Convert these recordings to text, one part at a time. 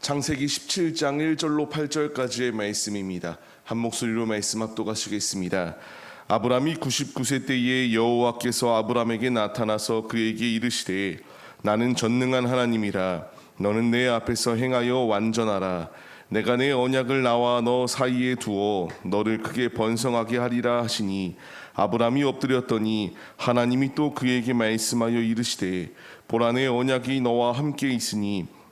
창세기 17장 1절로 8절까지의 말씀입니다. 한 목소리로 말씀 합독하시겠습니다. 아브람이 99세 때에 여호와께서 아브람에게 나타나서 그에게 이르시되 나는 전능한 하나님이라 너는 내 앞에서 행하여 완전하라 내가 내 언약을 나와 너 사이에 두어 너를 크게 번성하게 하리라 하시니 아브람이 엎드렸더니 하나님이 또 그에게 말씀하여 이르시되 보라 내 언약이 너와 함께 있으니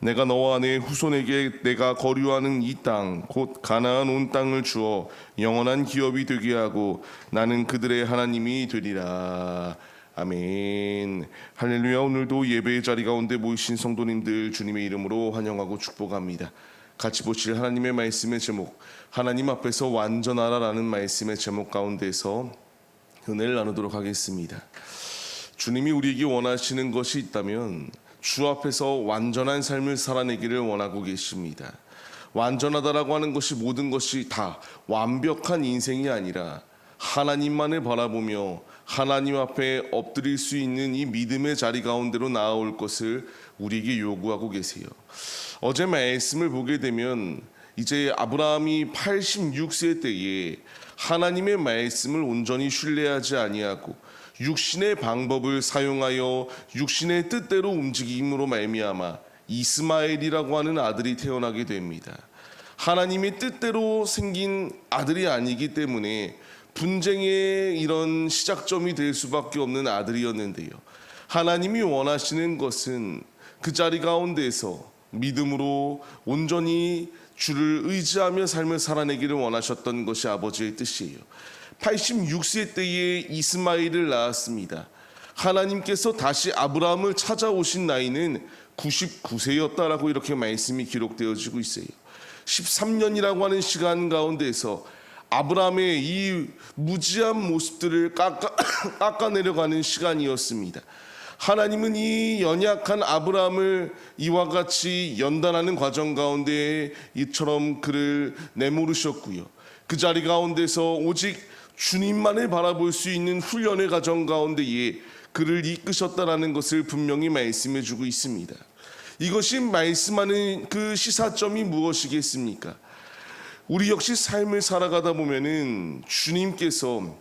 내가 너와 내 후손에게 내가 거류하는 이 땅 곧 가나안 온 땅을 주어 영원한 기업이 되게 하고 나는 그들의 하나님이 되리라. 아멘. 할렐루야. 오늘도 예배의 자리 가운데 모이신 성도님들 주님의 이름으로 환영하고 축복합니다. 같이 보실 하나님의 말씀의 제목 하나님 앞에서 완전하라라는 말씀의 제목 가운데서 은혜를 나누도록 하겠습니다. 주님이 우리에게 원하시는 것이 있다면 주 앞에서 완전한 삶을 살아내기를 원하고 계십니다. 완전하다라고 하는 것이 모든 것이 다 완벽한 인생이 아니라 하나님만을 바라보며 하나님 앞에 엎드릴 수 있는 이 믿음의 자리 가운데로 나아올 것을 우리에게 요구하고 계세요. 어제 말씀을 보게 되면 이제 아브라함이 86세 때에 하나님의 말씀을 온전히 신뢰하지 아니하고 육신의 방법을 사용하여 육신의 뜻대로 움직임으로 말미암아 이스마엘이라고 하는 아들이 태어나게 됩니다. 하나님의 뜻대로 생긴 아들이 아니기 때문에 분쟁의 이런 시작점이 될 수밖에 없는 아들이었는데요. 하나님이 원하시는 것은 그 자리 가운데서 믿음으로 온전히 주를 의지하며 삶을 살아내기를 원하셨던 것이 아버지의 뜻이에요. 86세 때에 이스마엘을 낳았습니다. 하나님께서 다시 아브라함을 찾아오신 나이는 99세였다라고 이렇게 말씀이 기록되어지고 있어요. 13년이라고 하는 시간 가운데서 아브라함의 이 무지한 모습들을 깎아, 깎아내려가는 시간이었습니다. 하나님은 이 연약한 아브라함을 이와 같이 연단하는 과정 가운데 이처럼 그를 내모르셨고요. 그 자리 가운데서 오직 주님만을 바라볼 수 있는 훈련의 과정 가운데에 그를 이끄셨다라는 것을 분명히 말씀해 주고 있습니다. 이것이 말씀하는 그 시사점이 무엇이겠습니까? 우리 역시 삶을 살아가다 보면은 주님께서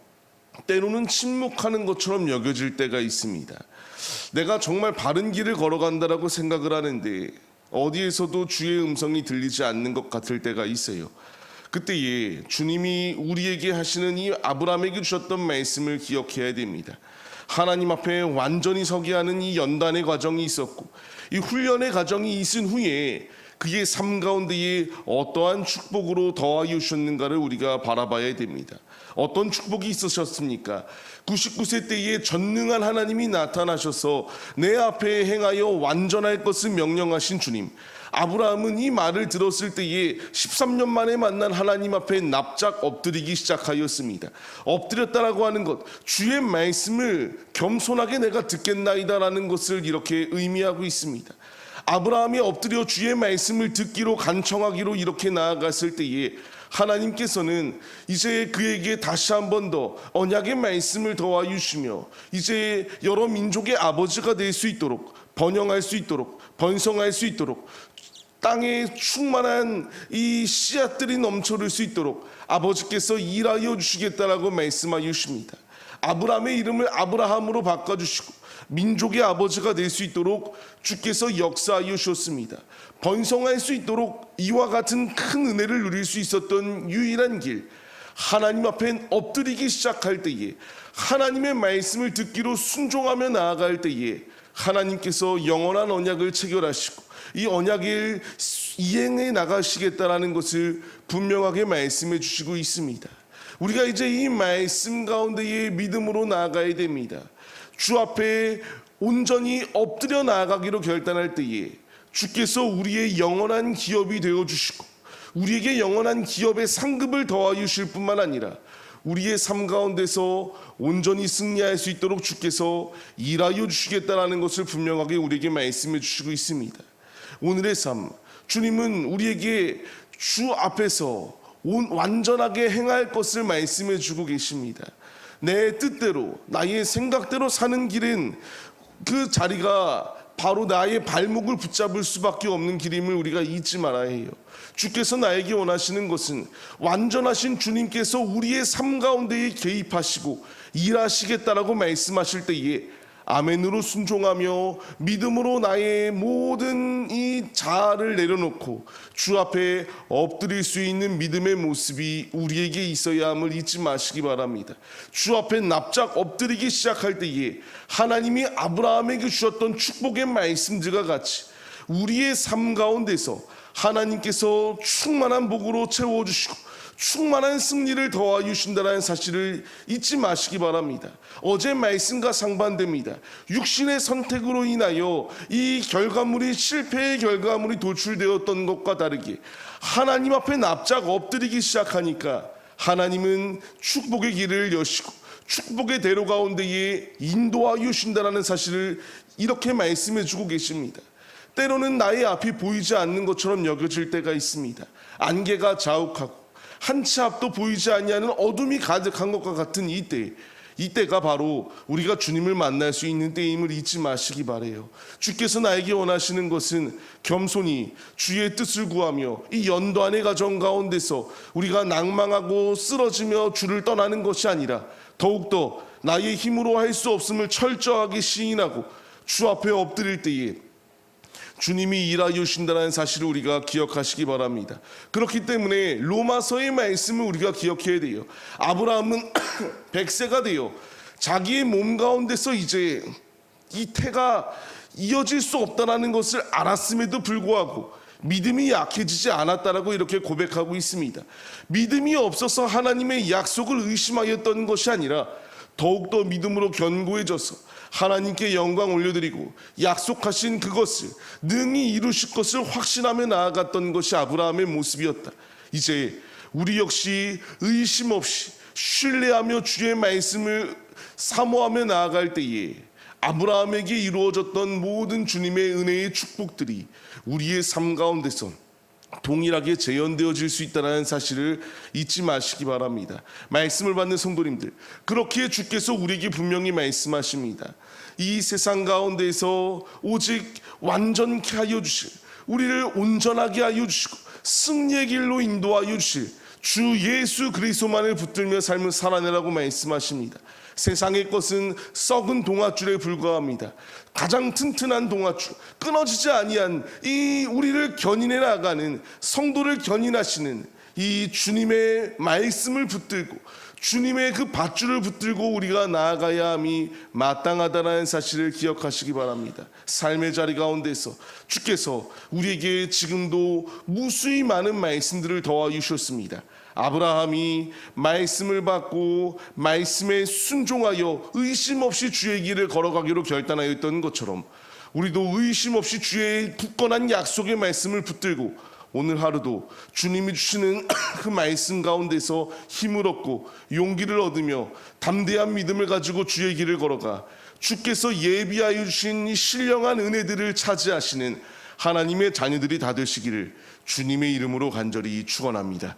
때로는 침묵하는 것처럼 여겨질 때가 있습니다. 내가 정말 바른 길을 걸어간다라고 생각을 하는데 어디에서도 주의 음성이 들리지 않는 것 같을 때가 있어요. 그때에 주님이 우리에게 하시는 이 아브라함에게 주셨던 말씀을 기억해야 됩니다. 하나님 앞에 완전히 서게 하는 이 연단의 과정이 있었고 이 훈련의 과정이 있은 후에 그의 삶 가운데에 어떠한 축복으로 더하여 주셨는가를 우리가 바라봐야 됩니다. 어떤 축복이 있으셨습니까? 99세 때에 전능한 하나님이 나타나셔서 내 앞에 행하여 완전할 것을 명령하신 주님. 아브라함은 이 말을 들었을 때에 13년 만에 만난 하나님 앞에 납작 엎드리기 시작하였습니다. 엎드렸다라고 하는 것, 주의 말씀을 겸손하게 내가 듣겠나이다라는 것을 이렇게 의미하고 있습니다. 아브라함이 엎드려 주의 말씀을 듣기로 간청하기로 이렇게 나아갔을 때에 하나님께서는 이제 그에게 다시 한 번 더 언약의 말씀을 더하 주시며 이제 여러 민족의 아버지가 될 수 있도록 번영할 수 있도록 번성할 수 있도록 땅에 충만한 이 씨앗들이 넘쳐를 수 있도록 아버지께서 일하여 주시겠다라고 말씀하여 주십니다. 아브라함의 이름을 아브라함으로 바꿔주시고 민족의 아버지가 될 수 있도록 주께서 역사하여 주셨습니다. 번성할 수 있도록 이와 같은 큰 은혜를 누릴 수 있었던 유일한 길 하나님 앞에 엎드리기 시작할 때에 하나님의 말씀을 듣기로 순종하며 나아갈 때에 하나님께서 영원한 언약을 체결하시고 이 언약을 이행해 나가시겠다라는 것을 분명하게 말씀해 주시고 있습니다. 우리가 이제 이 말씀 가운데에 믿음으로 나아가야 됩니다. 주 앞에 온전히 엎드려 나아가기로 결단할 때에 주께서 우리의 영원한 기업이 되어 주시고 우리에게 영원한 기업의 상급을 더하여 주실 뿐만 아니라 우리의 삶 가운데서 온전히 승리할 수 있도록 주께서 일하여 주시겠다라는 것을 분명하게 우리에게 말씀해 주시고 있습니다. 오늘의 삶, 주님은 우리에게 주 앞에서 온, 완전하게 행할 것을 말씀해 주고 계십니다. 내 뜻대로, 나의 생각대로 사는 길은 그 자리가 바로 나의 발목을 붙잡을 수밖에 없는 길임을 우리가 잊지 말아야 해요. 주께서 나에게 원하시는 것은 완전하신 주님께서 우리의 삶 가운데에 개입하시고 일하시겠다라고 말씀하실 때에 아멘으로 순종하며 믿음으로 나의 모든 이 자아를 내려놓고 주 앞에 엎드릴 수 있는 믿음의 모습이 우리에게 있어야 함을 잊지 마시기 바랍니다. 주 앞에 납작 엎드리기 시작할 때에 하나님이 아브라함에게 주셨던 축복의 말씀들과 같이 우리의 삶 가운데서 하나님께서 충만한 복으로 채워주시고 충만한 승리를 더하여 주신다는 사실을 잊지 마시기 바랍니다. 어제 말씀과 상반됩니다. 육신의 선택으로 인하여 이 결과물이 실패의 결과물이 도출되었던 것과 다르게 하나님 앞에 납작 엎드리기 시작하니까 하나님은 축복의 길을 여시고 축복의 대로 가운데에 인도하여 주신다는 사실을 이렇게 말씀해 주고 계십니다. 때로는 나의 앞이 보이지 않는 것처럼 여겨질 때가 있습니다. 안개가 자욱하고 한 치 앞도 보이지 아니하는 어둠이 가득한 것과 같은 이때 이때가 바로 우리가 주님을 만날 수 있는 때임을 잊지 마시기 바래요. 주께서 나에게 원하시는 것은 겸손히 주의 뜻을 구하며 이 연도안의 가정 가운데서 우리가 낭망하고 쓰러지며 주를 떠나는 것이 아니라 더욱더 나의 힘으로 할 수 없음을 철저하게 시인하고 주 앞에 엎드릴 때에 주님이 일하여 주신다는 사실을 우리가 기억하시기 바랍니다. 그렇기 때문에 로마서의 말씀을 우리가 기억해야 돼요. 아브라함은 100세가 되어 자기의 몸 가운데서 이제 이 태가 이어질 수 없다라는 것을 알았음에도 불구하고 믿음이 약해지지 않았다라고 이렇게 고백하고 있습니다. 믿음이 없어서 하나님의 약속을 의심하였던 것이 아니라 더욱더 믿음으로 견고해져서 하나님께 영광 올려드리고 약속하신 그것을 능히 이루실 것을 확신하며 나아갔던 것이 아브라함의 모습이었다. 이제 우리 역시 의심 없이 신뢰하며 주의 말씀을 사모하며 나아갈 때에 아브라함에게 이루어졌던 모든 주님의 은혜의 축복들이 우리의 삶 가운데서 동일하게 재현되어질 수 있다는 사실을 잊지 마시기 바랍니다. 말씀을 받는 성도님들, 그렇게 주께서 우리에게 분명히 말씀하십니다. 이 세상 가운데서 오직 완전케 하여 주실, 우리를 온전하게 하여 주시고 승리의 길로 인도하여 주실 주 예수 그리스도만을 붙들며 삶을 살아내라고 말씀하십니다. 세상의 것은 썩은 동아줄에 불과합니다. 가장 튼튼한 동아줄, 끊어지지 아니한 이 우리를 견인해 나가는 성도를 견인하시는 이 주님의 말씀을 붙들고 주님의 그 밧줄을 붙들고 우리가 나아가야 함이 마땅하다는 사실을 기억하시기 바랍니다. 삶의 자리 가운데서 주께서 우리에게 지금도 무수히 많은 말씀들을 더하 주셨습니다. 아브라함이 말씀을 받고 말씀에 순종하여 의심 없이 주의 길을 걸어가기로 결단하였던 것처럼 우리도 의심 없이 주의 굳건한 약속의 말씀을 붙들고 오늘 하루도 주님이 주시는 그 말씀 가운데서 힘을 얻고 용기를 얻으며 담대한 믿음을 가지고 주의 길을 걸어가 주께서 예비하여 주신 이 신령한 은혜들을 차지하시는 하나님의 자녀들이 다 되시기를 주님의 이름으로 간절히 축원합니다.